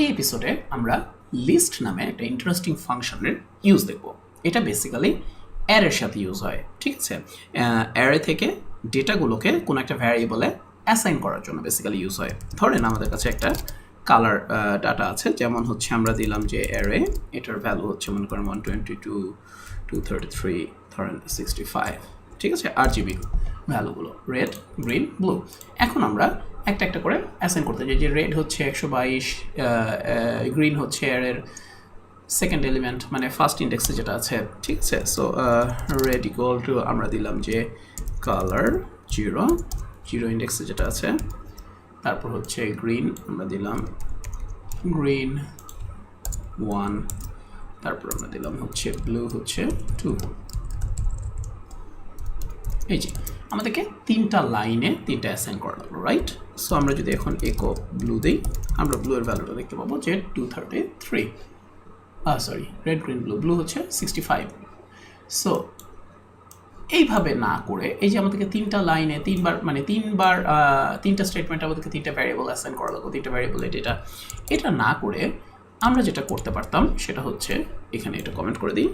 এই এপিসোডে আমরা লিস্ট নামে একটা ইন্টারেস্টিং ফাংশনের ইউজ দেখব। এটা বেসিক্যালি অ্যারের সাথে ইউজ হয়, ঠিক আছে? অ্যারে থেকে ডেটাগুলোকে কোনো একটা ভ্যারিয়েবলে অ্যাসাইন করার জন্য বেসিক্যালি ইউজ হয়। ধরেন আমাদের কাছে একটা কালার ডাটা আছে, যেমন হচ্ছে আমরা দিলাম যে অ্যারে এটার ভ্যালু হচ্ছে মনে করেন one twenty two two thirty three ধরেন সিক্সটি ফাইভ ঠিক আছে? আর জিবি ভ্যালুগুলো রেড গ্রিন ব্লু এখন আমরা একটা একটা করে অ্যাসাইন করতে চাই। যে রেড হচ্ছে একশো বাইশ গ্রিন হচ্ছে এর সেকেন্ড এলিমেন্ট মানে ফার্স্ট ইন্ডেক্সে যেটা আছে, ঠিক আছে? সো রেড ইকুয়াল টু আমরা দিলাম যে কালার জিরো জিরো ইন্ডেক্সে যেটা আছে, তারপর হচ্ছে গ্রিন আমরা দিলাম গ্রিন ওয়ান তারপর আমরা দিলাম হচ্ছে ব্লু হচ্ছে টু এই যে। আমাদেরকে তিনটা লাইনে তিনটা অ্যাসাইন করা লাগল রাইট সো আমরা যদি এখন একো ব্লু দিই, আমরা ব্লু এর ভ্যালুটা দেখতে পাবো যে two thirty three sorry red green blue blue হচ্ছে সিক্সটি ফাইভ সো এইভাবে না করে, এই যে আমাদেরকে তিনটা লাইনে তিনবার মানে তিনবার তিনটা স্টেটমেন্ট আমাদেরকে তিনটা ভ্যারিয়েবল অ্যাসাইন করা লাগবে তিনটা ভ্যারিয়েবলের ডেটা এটা না করে আমরা যেটা করতে পারতাম, সেটা হচ্ছে, এখানে এটা কমেন্ট করে দিই।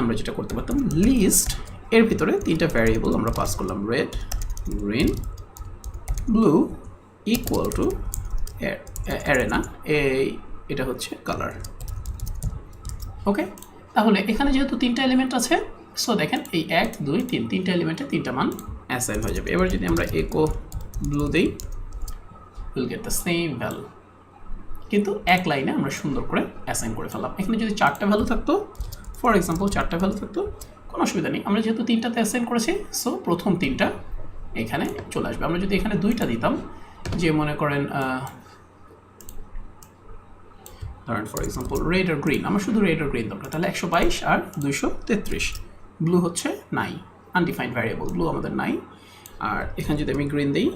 আমরা যেটা করতে পারতাম লিস্ট এর ভিতরে তিনটা ভ্যারিয়েবল আমরা পাস করলাম red green blue equal to arena এই এটা হচ্ছে কালার ওকে তাহলে এখানে যেহেতু তিনটা এলিমেন্ট আছে সো দেখেন এই এক, দুই, তিন, তিনটা এলিমেন্টে তিনটা মান অ্যাসাইন হয়ে যাবে। এবার যদি আমরা একো ব্লু দিই will get the same value কিন্তু এক লাইনে আমরা সুন্দর করে অ্যাসাইন করে ফেললাম। এখানে যদি চারটা ভ্যালু থাকতো ফর এক্সাম্পল চারটা ভ্যালু থাকতো কোনো অসুবিধা নেই। আমরা যেহেতু তিনটাতে অ্যাসাইন করেছি সো প্রথম তিনটা এখানে চলে আসবে। আমরা যদি এখানে দুইটা দিতাম, যে মনে করেন ধরেন ফর এক্সাম্পল রেড আর গ্রিন আমার শুধু রেড আর গ্রিন দরকার, তাহলে একশো বাইশ আর দুইশো তেত্রিশ। ব্লু হচ্ছে নাই আনডিফাইন্ড ভ্যারিয়েবল ব্লু আমাদের নাই। আর এখানে যদি আমি গ্রিন দিই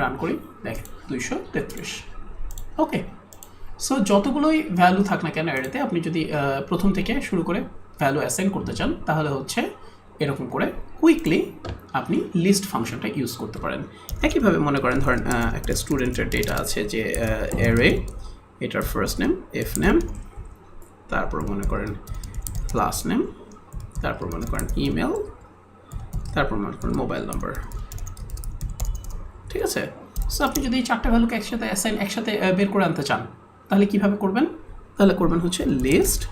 রান করি, দেখ, দুইশো তেত্রিশ। ওকে সো যতগুলোই ভ্যালু থাক না কেন এটাতে আপনি যদি প্রথম থেকে শুরু করে ভ্যালু অ্যাসাইন করতে চান, তাহলে হচ্ছে এরকম করে কুইকলি আপনি লিস্ট ফাংশনটা ইউজ করতে পারেন। একইভাবে মনে করেন, ধরেন একটা স্টুডেন্টের ডেটা আছে যে এরে এটার ফার্স্ট নেম এফ নেম তারপর মনে করেন ক্লাস নেম তারপর মনে করেন ইমেল তারপর মনে করেন মোবাইল নাম্বার ঠিক আছে? সো আপনি যদি এই চারটা ভ্যালুকে একসাথে অ্যাসাইন একসাথে বের করে আনতে চান তাহলে কীভাবে করবেন? তাহলে করবেন হচ্ছে লিস্ট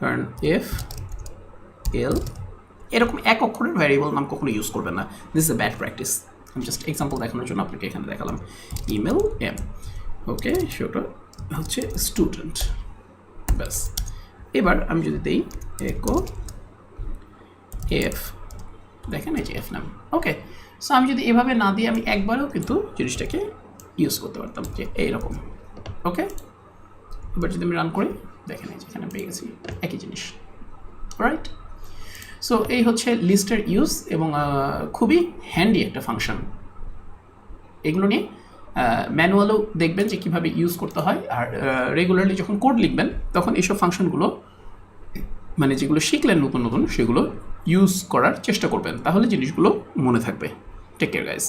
কারণ এফ এল এরকম এক অক্ষরের ভ্যারিয়েবল নাম কখনো ইউজ করবেন না। দিস এ ব্যাড প্র্যাকটিস আমি জাস্ট এক্সাম্পল দেখানোর জন্য আপনাকে এখানে দেখালাম। ইমেল এম ওকে সেটা হচ্ছে স্টুডেন্ট ব্যাস। এবার আমি যদি দিই একো এফ দেখেন এই যে এফ নাম ওকে সো আমি যদি এভাবে না দিয়ে আমি একবারও কিন্তু জিনিসটাকে ইউজ করতে পারতাম, যে এইরকম। ওকে এবার যদি আমি রান করি, দেখেন এখানে পেয়ে গেছি একই জিনিস। রাইট সো এই হচ্ছে লিস্টের ইউজ এবং খুবই হ্যান্ডি একটা ফাংশন এগুলো নিয়ে ম্যানুয়ালও দেখবেন যে কীভাবে ইউজ করতে হয়। আর রেগুলারলি যখন কোড লিখবেন, তখন এইসব ফাংশনগুলো মানে যেগুলো শিখলেন নতুন নতুন, সেগুলো ইউজ করার চেষ্টা করবেন। তাহলে জিনিসগুলো মনে থাকবে। Take care guys